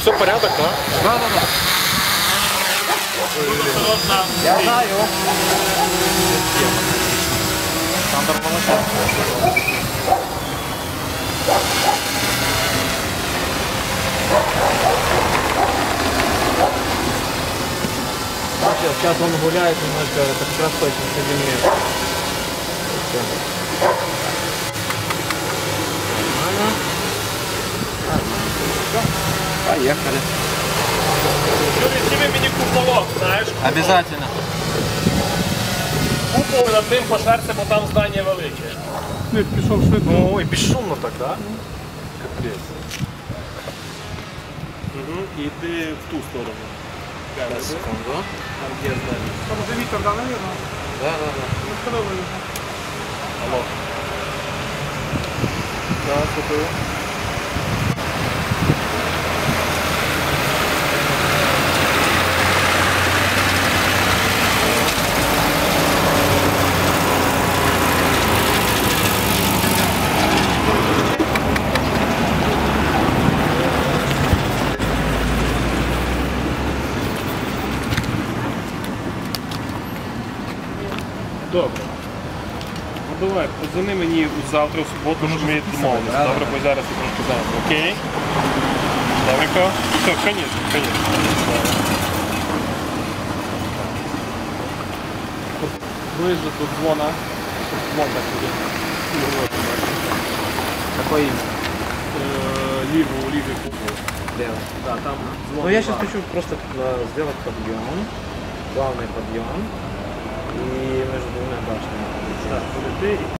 Все порядок, да? Да, да, да. Я знаю. Александр Волоченко. Сейчас, сейчас он гуляет немножко, это как раз точно соединение. Нормально. Поехали. Юрій, зніми мені куполок, знаєш? Обязательно. Купол над ним пошерся, бо там здання велике. Ну, пішов швидко. Ну і безшумно так, да? Капець. Угу. І йди в ту сторону. Сейчас, секунду. Там є здання. Там вже вітер, да, наверное? Да, да, да. Ну, подобається. Алло. Да, слухаю. Добре. Ну давай, позвони мені завтра в суботу, щоб ми домовилися. да, Добре, да. бо зараз я трошки завтра. Окей? Добренько? Все, конечно, конечно. Ближе до дзвона. щоб Дзвон так буде. Какой имя? Е, Ліву, лівий купол. Лево. Да, там дзвон. Ну, я сейчас два. хочу просто э, сделать подъем, плавный подъем, Gracias.